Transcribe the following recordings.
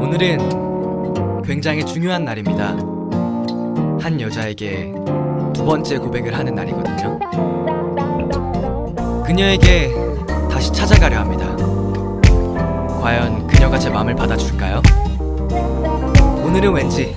오늘은 굉장히 중요한 날입니다. 한 여자에게 두 번째 고백을 하는 날이거든요. 그녀에게 다시 찾아가려 합니다. 과연 그녀가 제 마음을 받아줄까요? 오늘은 왠지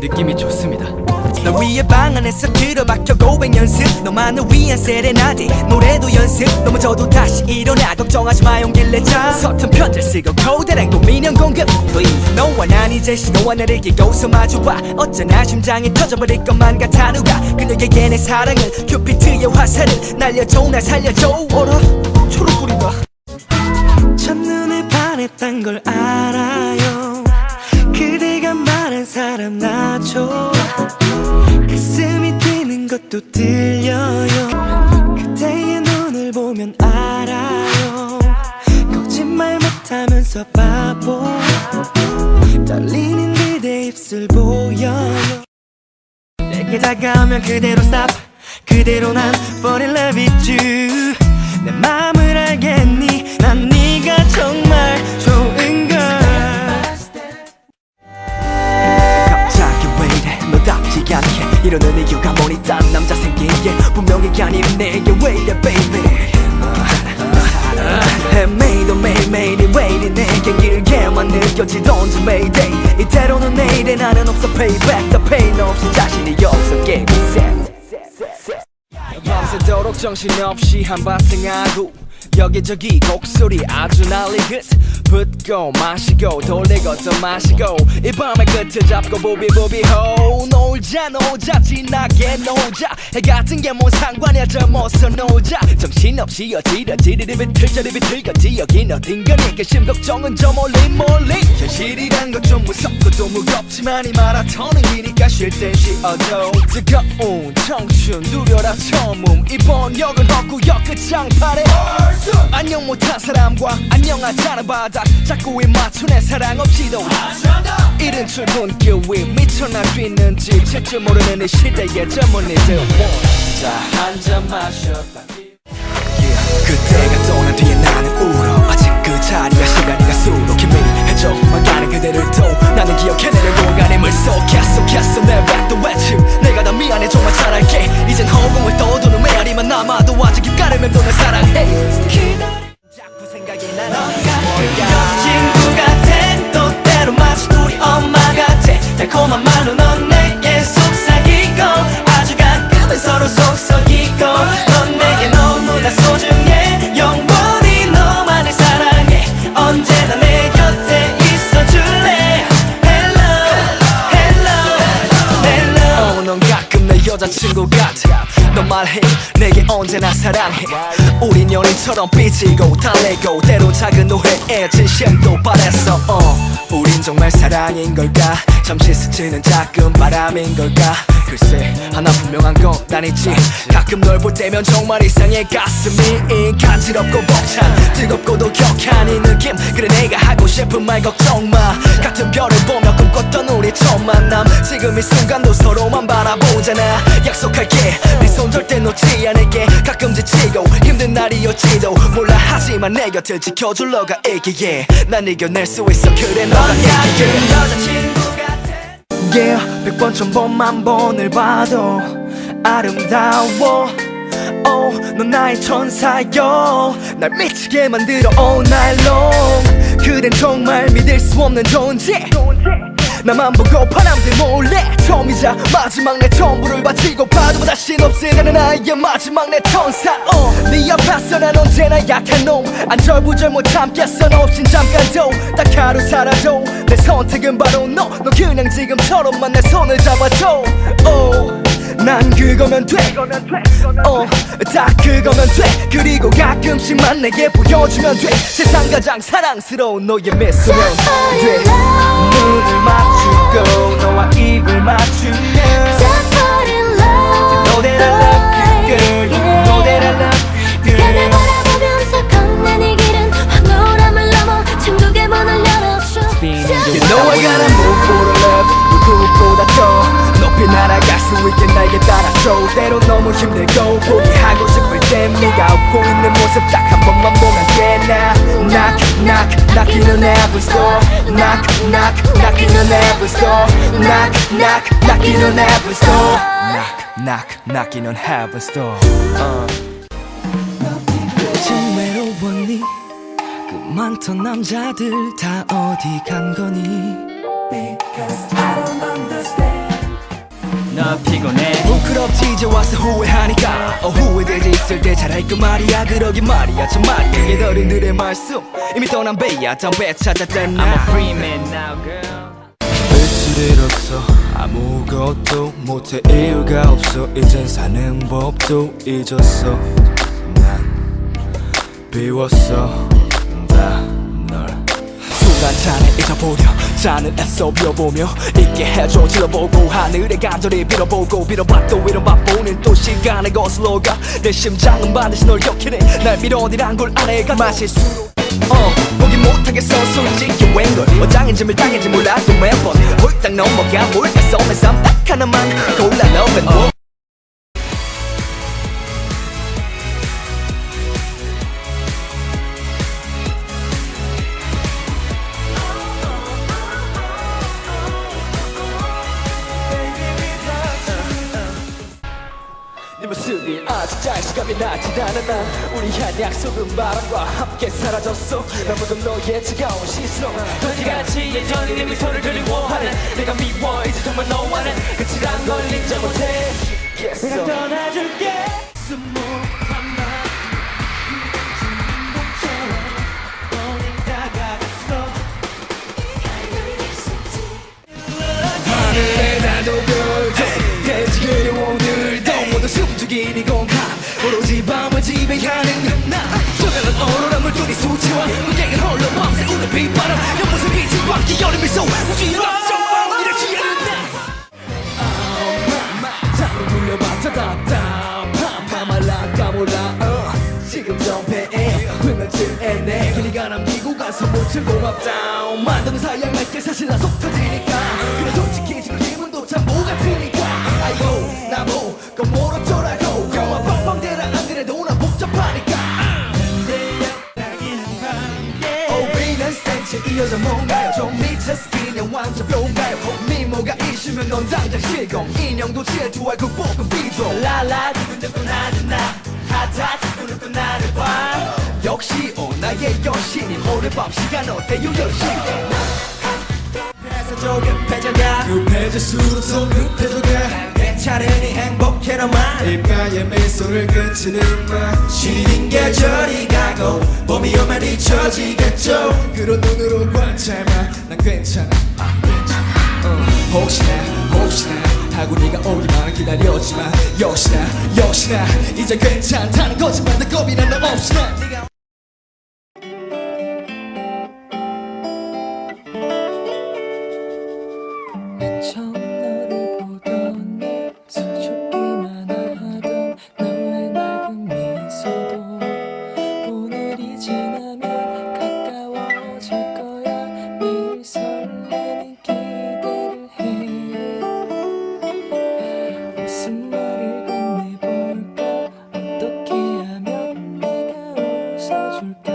느낌이 좋습니다. 널 위해 방 안에서 들어박혀 고백 연습. 너만을 위한 세레나데 노래도 연습. 넘어져도 다시 일어나. 걱정하지 마 용기를 내자. 서툰 편지를 쓰고 고대랑 고민형 공급. Please 너와 난 이제 신호와 나를 기고서 마주봐. 어쩌나 심장이 터져버릴 것만 같아 누가. 그녀에게 내 사랑을 큐피트의 화살을 날려줘 날 살려줘. 어라? 초록불이다. 첫눈에 반했단 걸 알아요. 그대가 말한 사람 나죠 것도 들려요. 그대의 눈을 보면 알아요. 거짓말 못하면서 바보. 떨리는 그대 입술 보여요. 내게 다가오면 그대로 stop. 그대로 난 fall in love with you. 내 마음을 알겠니? 난 네가 정말 좋은 걸. 갑자기 왜 이래? 너답지 않게 이러는 이유가 뭐니 딴 남자 생긴 게 분명히 아닌 내게 왜 이래 baby 매일도 매일매일이 왜 이리 내게 길게만 느껴지던지 mayday 이대로는 내일에 나는 없어 payback 더 pain 없이 자신이 없어 set 밤새도록 정신없이 한바탕 하고 여기저기 곡소리 아주 난리긋 붓고 마시고 돌리고 또 마시고 이 밤의 끝을 잡고 부비부비호 놀자 놀자 진하게 놀자 해 같은 게 뭔 상관이야 저 모서 놀자 정신없이 어지러 지리리 비틀저리 비틀거지 여긴 어딘가 니까 심걱정은 저 멀리 멀리 현실이란 건 좀 무섭고 또 무겁지만 이 마라톤은 기니까 쉴 땐 쉬어도 뜨거운 청춘 누려라 처음 이 번 역은 헛구역 끝장판에 안녕 못한 사람과 안녕하자는 바닥 자꾸 입 맞추네 사랑 없이도 이른 출근길 위 미쳐 나 뛰는지 채줄 모르는 이 시대의 젊은 이들. 자한 잔 마셨다 그때가 떠난 뒤에 나는 울어 말해. 내게 언제나 사랑해. 우린 연인처럼 삐지고 달래고 때로 작은 오해에 진심도 바랬어. 어. 우린 정말 사랑인 걸까? 잠시 스치는 작은 바람인 걸까? 글쎄 하나 분명한 건 아니지. 가끔 널 볼 때면 정말 이상해. 가슴이 간지럽고 벅찬 뜨겁고도 격한 이 느낌. 그래 내가 하고 싶은 말 걱정 마. 같은 별을 보며 꿈꿨던 우리 처음 만남. 지금 이 순간도 서로만 바라보잖아. 약속할게. 네 손 절대 놓지 않을게 가끔 지치고 힘든 날이었지도 몰라. 하지만 내 곁을 지켜줄 너가 있기에 난 이겨낼 수 있어. 그래 너가 이기게 여자친구 같아 yeah, 백번 천번 만 번을 봐도 아름다워. Oh, 넌 나의 천사여. 날 미치게 만들어 all night long. 그댄 정말 믿을 수 없는 존재 나만 보고 바람들 몰래. 처음이자 마지막 내 전부를 바치고 봐도 다신 없으려는 나의 마지막 내 천사. 어, 네 앞에서 난 언제나 약한 놈. 안절부절 못 참겠어 너 없인 잠깐도 딱 하루 살아도 내 선택은 바로 너. 너 그냥 지금처럼만 내 손을 잡아줘. oh, 난 그거면 돼. 어, 딱 그거면 돼. 그리고 가끔씩만 내게 보여주면 돼. 세상 가장 사랑스러운 너의 미소면 돼. 눈을 맞추고 너와 입을 맞추면 있게 날개 따라줘 때로 너무 힘들고 포기하고 싶을 땐 네가 웃고 있는 모습 딱 한 번만 보면 돼나 knock knock knock knocking on every door knock knock knocking on every door knock knock knocking on every door knock knock knocking on heaven's door uh. 좀 외로웠니 그 많던 남자들 다 어디 간 거니 피곤해 부끄럽지 이제 와서 후회하니까. 어 후회되지 있을 때 잘할 거 말이야. 그러긴 말이야. 참 말이야 옛 어른들의 말씀. 이미 떠난 배야. 담배 찾았던 나. I'm a free man now girl. 잃었어. 아무것도 못해. 이유가 없어. 이젠 사는 법도 잊었어. 난 비웠어. 다 잔에 잊어보려. 잔을 애써 비워보며 잊게 해줘. 질러보고 하늘에 간절히 빌어보고 빌어봤도 위로맛보는 또 시간의 거슬러 가 내 심장은 반드시 널 격해내 날 밀어내란 걸 아내가 마실 수로 어 보기 못하겠어. 솔직히 웬걸? 어장인지 밀당인지 몰라도 매번. 홀딱 넘어가 몰카 썸의 쌈딱 하나만 골라 넣으면 짤시감이 나지 않아 우리 한 약속은 바람과 함께 사라졌어. 너무도 너의 차가운 시선 거지같이 예전에 내 미소를 그리워하는 내가 미워 이제 정말 너와는 끝이란 걸 인정 못해. 내가 떠나줄게. 하늘 못을 고맙다. 만드는 사양 맺게 사실 나 속 터지니까. 그래 솔직히 지금 기분도 참 뭐 같으니까. 아이고 나보 건모로 쫄아고. 영화 뻥뻥대라 안 그래도 나 복잡하니까. 센치 이 여자 뭔가요? 좀 미쳤어 그냥 완전 뿅가요. 미모가 있으면 넌 당장 실검. 인형도 질투할 극복은 비죠 라라 두근두근 하는 나. 핫핫 두근두근 나를 봐 역시 오 나의 여신이 오늘 밤 시간 어때요 여신? 조금 패져가 급해질수록 더 급해져가. 내 차례니 행복해라만 입가에 미소를 그치는 나 시린 계절이 가고 봄이 오면 잊혀지겠죠. 그런 눈으로 관찰마. 난 괜찮아. 아 괜찮아. 어, 혹시나 혹시나. 하고 네가 오기만 기다렸지만 역시나 역시나 이제 괜찮다는 거지만 내 겁이란 너 없이나 건네